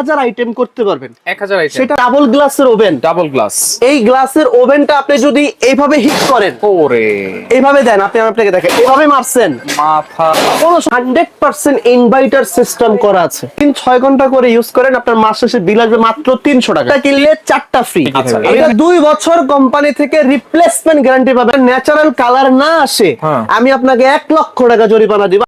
হাজার আইটেম করতে পারবেন। এক হাজার আইটেম সেটা ডাবল গ্লাসের ওভেন ডাবল গ্লাস এই গ্লাসের ওভেনটা আপনি যদি এইভাবে হিট করেন ওরে। এইভাবে দেন আপনি আপনাকে দেখেন এইভাবে মারছেন। মাথা। কোনো হান্ড্রেড পার্সেন্ট ইনভাইটার সিস্টেম করা আছে। তিন ছয় ঘণ্টা করে ইউজ করেন আপনার মাস শেষে বিল আসবে মাত্র তিনশো টাকা। কিনলে চারটা ফ্রি এটা দুই বছর কোম্পানি থেকে রিপ্লেসমেন্ট গ্যারান্টি পাবেন। ন্যাচারাল কালার না আসে হ্যাঁ। আমি আপনাকে এক লক্ষ টাকা জরিমানা দিব।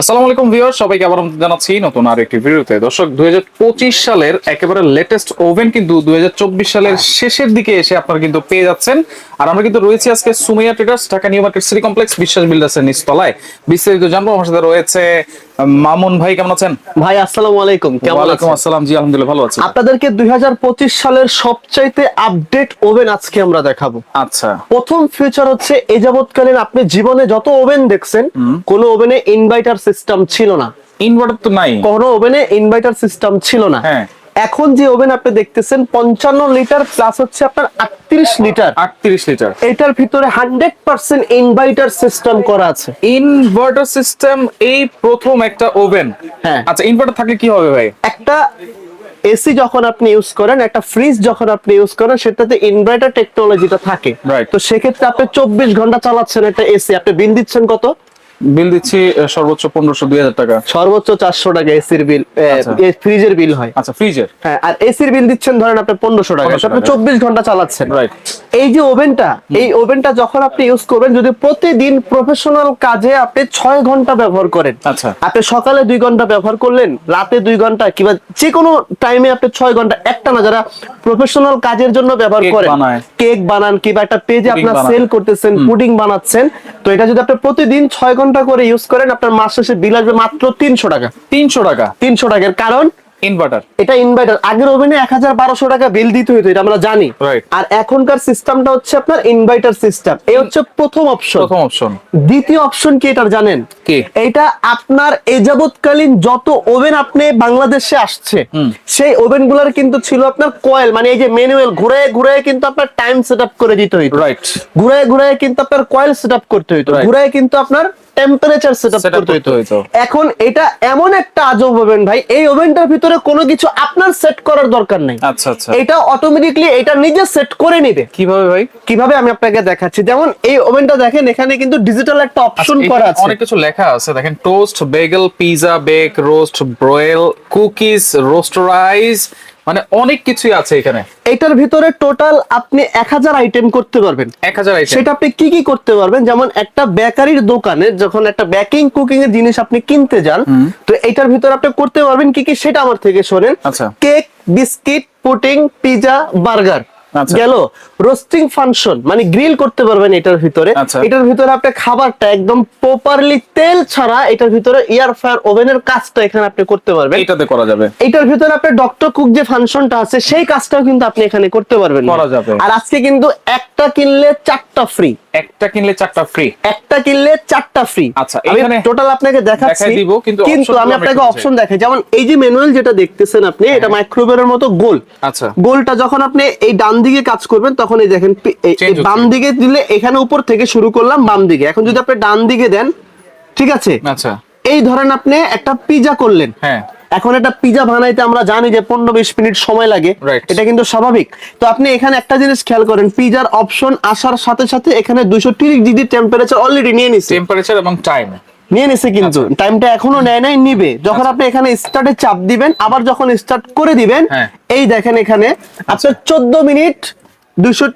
আসসালামু আলাইকুম ভিউয়ার সবাইকে আবার জানাচ্ছি নতুন আর একটি ভিডিওতে। দর্শক দু হাজার পঁচিশ সালের একেবারে লেটেস্ট ওভেন কিন্তু দুই হাজার চব্বিশ সালের শেষের দিকে এসে আপনারা কিন্তু পেয়ে যাচ্ছেন। আর আমরা কিন্তু রয়েছি আজকে Sumiya traders, Dhaka new market city complex, Biswas বিল্ডার্সের নিচতলায়। বিস্তারিত জানব সাথে রয়েছে মামুন ভাই কেমন আছেন? ভাই আসসালামু আলাইকুম কেমন আছেন? আসসালাম জি আলহামদুলিল্লাহ ভালো আছি। আপনাদেরকে 2025 সালের সবচাইতে আপডেট ওভেন আজকে আমরা দেখাবো। আচ্ছা। প্রথম ফিচার হচ্ছে এ যাবৎকালীন আপনি জীবনে যত ওভেন দেখছেন কোনো ওভেনে ইনভার্টার সিস্টেম ছিল না। ইনভার্টার তো নাই। কোনো ওভেনে ইনভার্টার সিস্টেম ছিল না। হ্যাঁ। এখন যে ওভেন আপনি দেখতেছেন পঞ্চান্ন লিটার প্লাস হচ্ছে আপনার আটত্রিশ লিটার। আটত্রিশ লিটার। এটার ভিতরে হান্ড্রেড পার্সেন্ট ইনভার্টার সিস্টেম করা আছে। ইনভার্টার সিস্টেম এই প্রথম একটা ওভেন হ্যাঁ। আচ্ছা ইনভার্টার থাকলে কি হবে ভাই? একটা এসি যখন আপনি ইউজ করেন একটা ফ্রিজ যখন আপনি ইউজ করেন সেটাতে ইনভার্টার টেকনোলজিটা থাকে. তো সেক্ষেত্রে আপনি চব্বিশ ঘণ্টা চালাচ্ছেন একটা এসি আপনি বিল দিচ্ছেন কত? বিল দিচ্ছি সর্বোচ্চ পনেরোশো দুই হাজার টাকা। সর্বোচ্চ চারশো টাকা এসির বিল আচ্ছা। ফ্রিজের বিল হয়। আচ্ছা ফ্রিজের? হ্যাঁ আর এসির বিল দিচ্ছেন ধরেন আপনি পনেরোশো টাকা আপনি চব্বিশ ঘণ্টা চালাচ্ছেন। Right. এই যে ওভেনটা এই ওভেনটা যখন আপনি ইউজ করবেন যদি প্রতিদিন প্রফেশনাল কাজে আপনি ছয় ঘণ্টা ব্যবহার করেন আচ্ছা। আপনি সকালে দুই ঘণ্টা ব্যবহার করলেন রাতে দুই ঘণ্টা কিংবা যে কোনো টাইমে আপনি ছয় ঘণ্টা একটা না যারা প্রফেশনাল কাজের জন্য ব্যবহার করেন কেক বানান কিংবা একটা পেজে আপনার সেল করতেছেন পুডিং বানাচ্ছেন তো এটা যদি আপনি প্রতিদিন ছয় ঘণ্টা করে ইউজ করেন আপনার মাস শেষে বিল আসবে মাত্র তিনশো টাকা। তিনশো টাকা। তিনশো টাকার কারণ ইনভার্টার এটা ইনভার্টার আগের ওভেনে এক হাজার বারোশো টাকা বিল দিতে এটা আমরা জানি। আর এখনকার সিস্টেমটা হচ্ছে আপনার ইনভার্টার সিস্টেম এই হচ্ছে প্রথম অপশন প্রথম অপশন দ্বিতীয় অপশন কি এটার জানেন? কি? এটা আপনার এ যাবৎকালীন যত ওভেন আপনি বাংলাদেশে আসছে সেই ওভেনগুলার কিন্তু ছিল আপনার কয়েল মানে এই যে ম্যানুয়াল ঘুরে ঘুরে কিন্তু আপনার টাইম সেট আপ করে দিতে হইতো। রাইট ঘুরে ঘুরে কিন্তু আপনার কয়েল সেট আপ করতে হইতো. ঘুরে কিন্তু আপনার টেম্পারেচার সেট আপ করতে হইতো। এখন এটা এমন একটা আজব ওভেন ভাই। এই ওভেনটার ভিতরে কোনো কিছু আপনার সেট করার দরকার নাই। আচ্ছা আচ্ছা। এটা অটোমেটিকলি এটা নিজে সেট করে নেবে। কীভাবে ভাই? কীভাবে আমি আপনাকে দেখাচ্ছি। যেমন এই ওভেনটা দেখেন এখানে কিন্তু ডিজিটাল একটা অপশন আচ্ছা, করা আছে। অনেক কিছু লেখা আছে। দেখেন toast bagel pizza bake roast broil cookies roast rice মানে অনেক কিছু আছে এখানে। এটার ভিতরে টোটাল আপনি এক হাজার আইটেম করতে পারবেন। এক হাজার আইটেম সেটা আপনি কি কি করতে পারবেন? যেমন একটা বেকারির দোকানে যখন একটা বেকিং কুকিং এর জিনিস আপনি কিনতে যান তো এটার ভিতরে আপনি করতে পারবেন কি কি? সেটা আমার থেকে শোনেন। আচ্ছা। Cake biscuit pudding pizza burger. গেল। রোস্টিং ফাংশন মানে গ্রিল করতে পারবেন এটার ভিতরে। আচ্ছা। এটার ভিতরে আপনি খাবারটা একদম প্রপারলি তেল ছাড়া এটার ভিতরে এয়ার ফায়ার ওভেনের কাজটা এখানে আপনি করতে পারবেন। এটাতে করা যাবে। এটার ভিতরে আপনি ডক্টর কুক যে ফাংশনটা আছে সেই কাজটাও কিন্তু আপনি এখানে করতে পারবেন। করা যাবে। আর আজকে কিন্তু একটা কিনলে চারটা ফ্রি একটা কিনলে চারটা ফ্রি একটা কিনলে চারটা ফ্রি আচ্ছা, এখানে টোটাল আপনাকে দেখাচ্ছি। দিব, কিন্তু কিন্তু আমি আপনাকে অপশন দেখাই। যেমন এই যে ম্যানুয়াল যেটা দেখতেছেন আপনি এটা মাইক্রোওয়েভের মতো গোল। আচ্ছা। গোলটা যখন আপনি এই ডান দিকে কাজ করবেন তখন এই দেখেন বাম দিকে দিলে এখানে উপর থেকে শুরু করলাম বাম দিকে। এখন যদি আপনি ডান দিকে দেন ঠিক আছে? আচ্ছা। এই ধরেন আপনি একটা পিজা করলেন। হ্যাঁ। এখন একটা পিজা বানাইতে আমরা জানি যে পনেরো বিশ মিনিট সময় লাগে। এটা কিন্তু স্বাভাবিক। তো আপনি এখানে একটা জিনিস খেয়াল করেন পিজার অপশন আসার সাথে সাথে এখানে দুইশো তিরিশ ডিগ্রি টেম্পারেচার অলরেডি নিয়ে নিচ্ছে টেম্পারেচার এবং টাইম নিয়ে নিছে কিন্তু। টাইমটা এখনও নেয় নাই নিবে। যখন আপনি এখানে স্টার্টে চাপ দিবেন আবার যখন স্টার্ট করে দিবেন হ্যাঁ। এই দেখেন এখানে আপনার চোদ্দ মিনিট দুইশো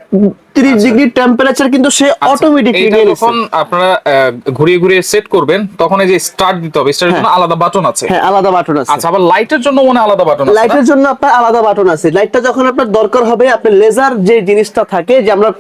তিরিশ ডিগ্রি টেম্পারেচার কিন্তু সে অটোমেটিকলি এইটা নিয়ে যখন আপনারা ঘুরিয়ে ঘুরিয়ে সেট করবেন তখন এই যে স্টার্ট দিতে হবে স্টার্টের জন্য আলাদা বাটন আছে। হ্যাঁ আলাদা বাটন আছে। আচ্ছা আবার লাইটের জন্য মনে হয় আলাদা বাটন আছে? লাইটের জন্য আপনার আলাদা বাটন আছে। লাইটটা যখন আপনার দরকার হবে আপনি লেজার যে জিনিসটা থাকে যে আমরা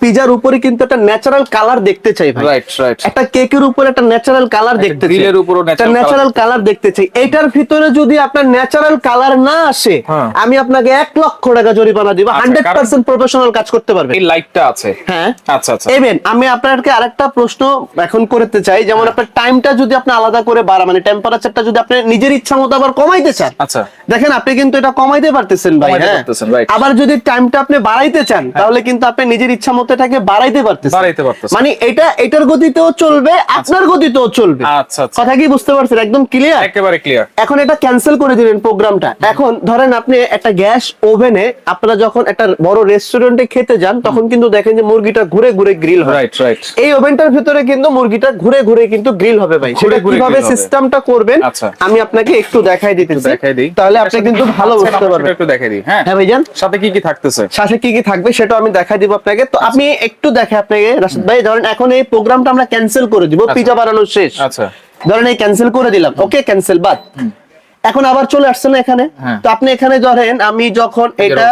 পিজার উপরে কিন্তু একটা ন্যাচারাল কালার দেখতে চাই ভাই। রাইট রাইট একটা কেকের উপরে একটা ন্যাচারাল কালার দেখতে চাই। গ্রিলের উপরও একটা ন্যাচারাল কালার দেখতে চাই। এটার ভিতরে যদি আপনার ন্যাচারাল কালার না আসে হ্যাঁ। আমি আপনাকে এক লক্ষ টাকা জরিমানা দিব। আচ্ছা, হান্ড্রেড কারণ- পার্সেন্ট প্রফেশনাল কাজ করতে পারবে এই লাইটটা আছে। হ্যাঁ। আচ্ছা আচ্ছা। এবেন আমি আপনাকে আরেকটা প্রশ্ন এখন করতে চাই যেমন হ্যাঁ। আপনার টাইমটা যদি আপনি আলাদা করে বাড়া মানে টেম্পারেচারটা যদি আপনি নিজের ইচ্ছা মতো আবার কমাইতে চান। আচ্ছা। দেখেন আপনি কিন্তু এটা কমাইতে পারতেছেন ভাই হ্যাঁ। আবার যদি টাইমটা আপনি বাড়াইতে চান তাহলে কিন্তু আপনি নিজের ইচ্ছা মতো মতো এটাকে বাড়াইতে পারতেছি। বাড়াইতে পারতেছে। মানে এটা এটার গতিতেও চলবে আপনার গতিতেও চলবে। আচ্ছা আচ্ছা। কথা কি বুঝতে পারছেন? একদম ক্লিয়ার একেবারে ক্লিয়ার এখন এটা ক্যান্সেল করে দিলেন প্রোগ্রামটা এখন ধরেন আপনি একটা গ্যাস ওভেনে আপনারা যখন একটা বড় রেস্টুরেন্টে খেতে যান তখন কিন্তু দেখেন যে মুরগিটা ঘুরে ঘুরে গ্রিল হয়। রাইট রাইট এই ওভেনটার ভিতরে কিন্তু মুরগিটা ঘুরে ঘুরে কিন্তু গ্রিল হবে ভাই। সেটা কীভাবে সিস্টেমটা করবেন আচ্ছা। আমি আপনাকে একটু দেখাই দিতেছি। দেখাই দিই। তাহলে আপনি কিন্তু ভালো আচ্ছা, বুঝতে পারবেন। একটু দেখাই দিই। হ্যাঁ। হ্যাঁ ভাইজান? সাথে কি কি থাকতেছে? সাথে কি কি থাকবে সেটা আমি দেখাই দিব আপনাকে। তো আপনি একটু দেখে আপনাকে রাশিদ ভাই ধরেন এখন এই প্রোগ্রামটা আমরা ক্যান্সেল করে দিব পিজা বানানো শেষ। আচ্ছা। ধরেন এই ক্যান্সেল করে দিলাম ওকে ক্যান্সেল বাদ। এখন আবার চলে আসছে না এখানে। হ্যাঁ। তো আপনি এখানে ধরেন আমি যখন এটা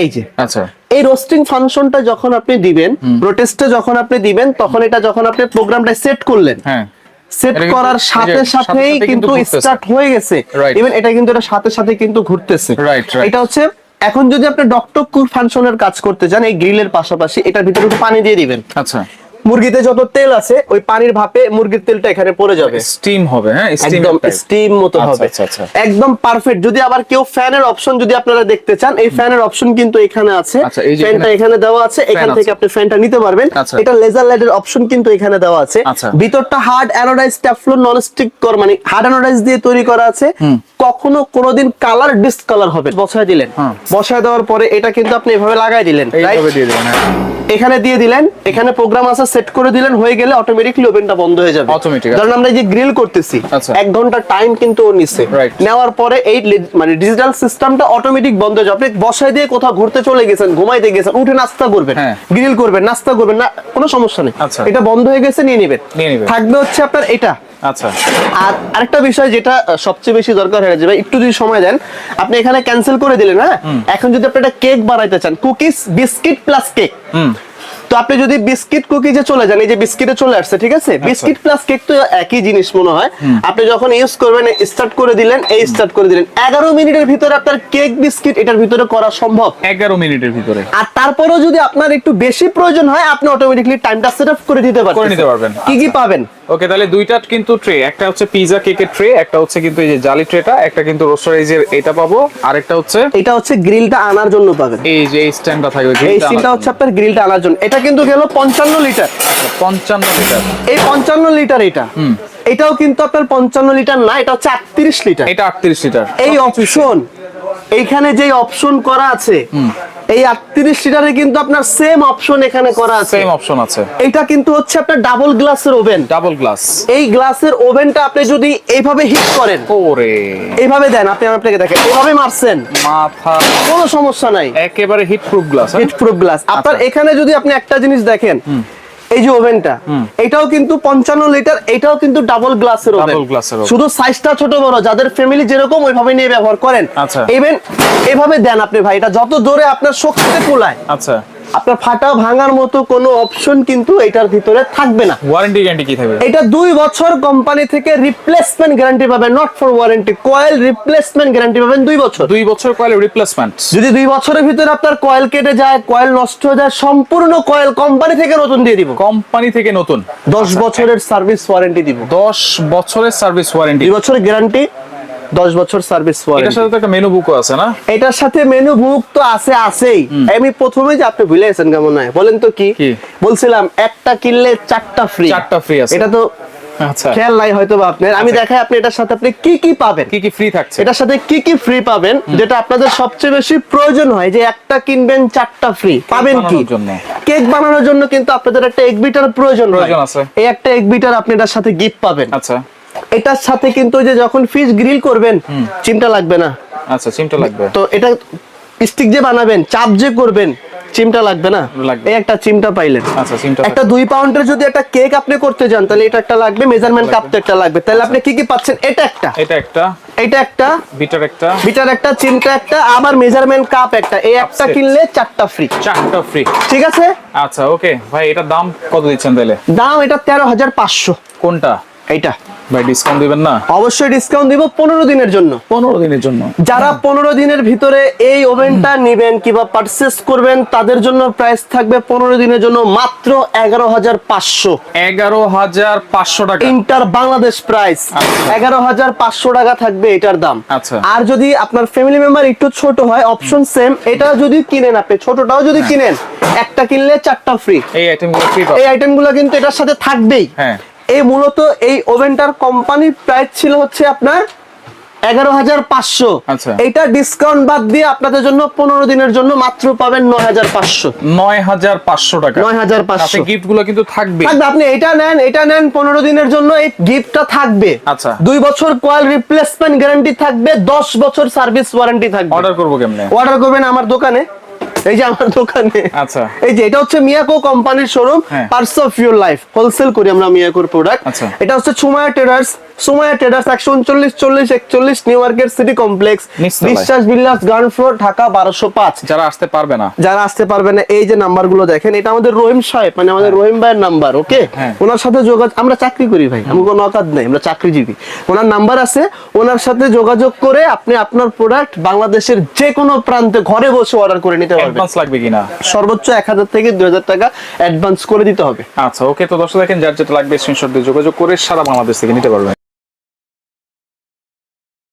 এই যে। আচ্ছা। এই রোস্টিং ফাংশনটা যখন আপনি দিবেন প্রোটেস্টে যখন আপনি দিবেন তখন এটা যখন আপনি প্রোগ্রামটা সেট করলেন। হ্যাঁ। সেট করার সাথে সাথে সাথেই কিন্তু স্টার্ট হয়ে গেছে। ইভেন এটা কিন্তু এটা সাথে সাথে কিন্তু ঘুরতেছে. এটা হচ্ছে এখন যদি আপনি ডক্টর কুল ফাংশনের কাজ করতে চান, এই গ্রিলের পাশাপাশি এটার ভিতরে একটু পানি দিয়ে দিবেন। আচ্ছা। মুরগিতে যত তেল আছে ওই পানির ভাপে মুরগির তেলটা এখানে পড়ে যাবে। স্টিম হবে হ্যাঁ? স্টিম একদম স্টিম মতো আচ্ছা, হবে। আচ্ছা, আচ্ছা। একদম পারফেক্ট যদি আবার কেউ ফ্যানের অপশন যদি আপনারা দেখতে চান এই ফ্যানের অপশন কিন্তু এখানে আছে। ফ্যানটা এখানে দেওয়া আছে। এখান থেকে আপনি ফ্যানটা নিতে পারবেন। এটা লেজার লাইটের অপশন কিন্তু এখানে দেওয়া আছে। ভিতরটা hard anodise Teflon non stick কর মানে হার্ড অ্যানোডাইজ দিয়ে তৈরি করা আছে। কখনো কোনোদিন কালার ডিসকালার হবে বসায় দিলেন। বসায় দেওয়ার পরে এটা কিন্তু আপনি এভাবে লাগাই দিলেন হ্যাঁ। এখানে দিয়ে দিলেন। এখানে প্রোগ্রাম আছে সেট করে দিলেন হয়ে গেলে অটোমেটিকলি ওভেনটা বন্ধ হয়ে যাবে। Automatic, ধরুন আমরা এই যে গ্রিল করতেছি আচ্ছা। এক ঘণ্টা টাইম কিন্তু ও Right. নেওয়ার পরে এই মানে ডিজিটাল সিস্টেমটা অটোমেটিক বন্ধ হয়ে যাবে। আপনি বসায় দিয়ে কোথাও ঘুরতে চলে গেছেন ঘুমাইতে গেছেন উঠে নাস্তা করবেন হ্যাঁ। গ্রিল করবেন নাস্তা করবেন না কোনো সমস্যা নেই। আচ্ছা। এটা বন্ধ হয়ে গেছে নিয়ে নেবেন। থাকবে হচ্ছে আপনার এটা। আচ্ছা। আর আরেকটা বিষয় যেটা সবচেয়ে বেশি দরকার হয়ে যাবে একটু যদি সময় দেন আপনি এখানে ক্যান্সেল করে দিলেন হ্যাঁ? এখন যদি আপনি একটা কেক বানাইতে চান কুকিজ বিস্কিট প্লাস কেক তো আপনি যদি বিস্কিট কুকিজে চলে যান এই যে বিস্কিটে চলে আসছে ঠিক আছে? বিস্কিট প্লাস কেক তো একই জিনিস মনে হয়। আপনি যখন ইউজ করবেন স্টার্ট করে দিলেন এই স্টার্ট করে দিলেন। এগারো মিনিটের ভিতরে আপনার কেক বিস্কিট এটার ভিতরে করা সম্ভব। এগারো মিনিটের ভিতরে। আর তারপরেও যদি আপনার একটু বেশি প্রয়োজন হয় আপনি অটোমেটিকলি টাইমটা সেট আপ করে দিতে পারবেন করে নিতে পারবেন। কি কি পাবেন? ওকে তাহলে দুইটা কিন্তু ট্রে একটা হচ্ছে পিজা কেকের ট্রে একটা হচ্ছে কিন্তু এই যে জালি ট্রেটা একটা কিন্তু রোস্টারাইজের এটা পাবো আরেকটা হচ্ছে এটা হচ্ছে গ্রিলটা আনার জন্য পাবেন। এই যে এই স্ট্যান্ডটা থাকবে এই সিনটা হচ্ছে আপনার গ্রিলটা আনার জন্য। এটা কিন্তু গেল পঞ্চান্ন লিটার। পঞ্চান্ন লিটার। এই পঞ্চান্ন লিটার এটা। এটাও কিন্তু আপনার পঞ্চান্ন লিটার না এটা হচ্ছে আটত্রিশ লিটার। এটা আটত্রিশ লিটার। এই অপশন এইখানে যে অপশন করা আছে এই আটত্রিশ লিটারে কিন্তু আপনার সেম অপশন এখানে করা আছে। সেম অপশন আছে। এটা কিন্তু হচ্ছে আপনার ডাবল গ্লাসের ওভেন ডাবল গ্লাস এই গ্লাসের ওভেনটা আপনি যদি এইভাবে হিট করেন ওরে। এইভাবে দেন আপনি আপনাকে দেখেন এইভাবে মারছেন। মাথা। কোনো সমস্যা নাই। একেবারে heat proof glass heat proof glass আপনার আচ্ছা। এখানে যদি আপনি একটা জিনিস দেখেন এই যে ওভেনটা এটাও কিন্তু পঞ্চান্ন লিটার এটাও কিন্তু ডাবল গ্লাসের ওভেন। শুধু সাইজটা ছোট বড় যাদের ফ্যামিলি যেরকম ওইভাবে নিয়ে ব্যবহার করেন। আচ্ছা। ইভেন এভাবে দেন আপনি ভাই এটা যত জোরে আপনার শক্তিতে কুলায়। আচ্ছা। আপনার ফাটা ভাঙার মতো কোনো অপশন কিন্তু এটার ভিতরে থাকবে না। ওয়ারেন্টি গ্যারান্টি কি থাকবে? এটা দুই বছর কোম্পানি থেকে রিপ্লেসমেন্ট গ্যারান্টি পাবেন not for warranty coil replacement guarantee পাবেন দুই বছর। দুই বছর কয়েল রিপ্লেসমেন্ট যদি দুই বছরের ভিতরে আপনার কয়েল কেটে যায় কয়েল নষ্ট হয়ে যায় সম্পূর্ণ কয়েল কোম্পানি থেকে নতুন দিয়ে দিব। কোম্পানি থেকে নতুন। দশ বছরের সার্ভিস ওয়ারেন্টি দিব। দশ বছরের সার্ভিস ওয়ারেন্টি দুই বছর গ্যারান্টি দশ বছর সার্ভিস এটার সাথে তো একটা মেনু বুকও আছে না? এটার সাথে মেনু বুক তো আছে আছেই। আমি প্রথমে যে আপনি ভুলে গেছেন কেমন হয় বলেন তো কি? বলছিলাম একটা কিনলে চারটা ফ্রি চারটা free আছে। এটা তো আচ্ছা। খেয়াল নাই হয়তো আপনার। আমি আচ্ছা। দেখাই আপনি এটার সাথে আপনি কি কি পাবেন। কি কি ফ্রি থাকছে? এটার সাথে কি কি ফ্রি পাবেন যেটা আপনাদের সবচেয়ে বেশি প্রয়োজন হয় যে একটা কিনবেন চারটা ফ্রি পাবেন কি? কেক বানানোর জন্য কিন্তু আপনাদের একটা এক বিটার প্রয়োজন হয়। এই একটা এক বিটার আপনি এটার সাথে গিফট পাবেন। আচ্ছা। এটার সাথে কিন্তু যে যখন ফিশ গ্রিল করবেন চিমটা লাগবে না। আচ্ছা সিমটা লাগবে। তো এটা স্টিক যে বানাবেন চাপ যে করবেন চিমটা লাগবে না। এই একটা চিমটা পাইলেন। আচ্ছা সিমটা একটা দুই পাউন্ডের যদি একটা কেক আপনি করতে যান তাহলে এটা একটা লাগবে মেজারমেন্ট কাপ একটা লাগবে। তাহলে আপনি কি কি পাচ্ছেন? এটা একটা। এটা একটা। এটা একটা। বিটার একটা। বিটার একটা চিমটা একটা আবার মেজারমেন্ট কাপ একটা। এই একটা কিনলে চারটা ফ্রি চারটা ফ্রি ঠিক আছে? আচ্ছা ওকে ভাই এটার দাম কত দিচ্ছেন তাহলে? দাম এটা তেরো হাজার পাঁচশো। কোনটা? এইটা। ভাই ডিসকাউন্ট দিবেন না? অবশ্যই ডিসকাউন্ট দিব পনেরো দিনের জন্য। পনেরো দিনের জন্য। যারা পনেরো দিনের ভিতরে এই ওভেনটা নিবেন কিংবা পারচেস করবেন তাদের জন্য প্রাইস থাকবে পনেরো দিনের জন্য মাত্র এগারো হাজার পাঁচশো। এগারো হাজার পাঁচশো টাকা। ইন্টার বাংলাদেশ প্রাইস এগারো হাজার পাঁচশো টাকা থাকবে এটার দাম। আচ্ছা। আর যদি আপনার ফ্যামিলি মেম্বার একটু ছোট হয় অপশন সেম এটা যদি কিনেন আপনি ছোটটাও যদি কিনেন একটা কিনলে চারটা ফ্রি এই আইটেমগুলো ফ্রি এই আইটেমগুলো কিন্তু এটার সাথে থাকবেই। হ্যাঁ। এই মূলত এই ওভেনটার কোম্পানির প্রাইস ছিল হচ্ছে আপনার এগারো হাজার পাঁচশো। আচ্ছা। এইটা ডিসকাউন্ট বাদ দিয়ে আপনাদের জন্য পনেরো দিনের জন্য মাত্র পাবেন নয় হাজার পাঁচশো। নয় হাজার পাঁচশো টাকা। নয় হাজার পাঁচশো। গিফটগুলো কিন্তু থাকবে। থাকবে আপনি এটা নেন এটা নেন পনেরো দিনের জন্য এই গিফটটা থাকবে। আচ্ছা। দুই বছর কয়েল রিপ্লেসমেন্ট গ্যারান্টি থাকবে দশ বছর সার্ভিস ওয়ারেন্টি থাকবে। অর্ডার করব কেমনে? অর্ডার করবেন আমার দোকানে। এই যে আমার দোকানে আচ্ছা। এই যে এটা হচ্ছে মিয়াকো কোম্পানির showroom. Parts of your life wholesale করি আমরা মিয়াকোর প্রোডাক্ট আচ্ছা। এটা হচ্ছে ছুমায়া ট্রেডার্স সুমায়া ট্রেডার্স একশো উনচল্লিশ চল্লিশ একচল্লিশ নিউ মার্কেট সিটি কমপ্লেক্স। বিশ্বাস বিল্লাস গ্রাউন্ড ফ্লোর ঢাকা বারোশো পাঁচ। যারা আসতে পারবে না। যারা আসতে পারবে না এই যে নাম্বারগুলো দেখেন এটা আমাদের রহিম সাহেব মানে আমাদের রহিম ভাইয়ের নাম্বার ওকে হ্যাঁ। ওনার সাথে যোগাযোগ আমরা চাকরি করি ভাই আমি কোনো অকাদ নাই আমরা চাকরিজীবী। ওনার নাম্বার আছে ওনার সাথে যোগাযোগ করে আপনি আপনার প্রোডাক্ট বাংলাদেশের যে কোনো প্রান্তে ঘরে বসে অর্ডার করে নিতে পারবেন। অ্যাডভান্স লাগবে কিনা? সর্বোচ্চ এক হাজার থেকে দুই হাজার টাকা অ্যাডভান্স করে দিতে হবে। আচ্ছা ওকে তো দর্শক দেখেন যার যেটা লাগবে স্ক্রিনশট দিয়ে যোগাযোগ করে সারা বাংলাদেশ থেকে নিতে পারবেন।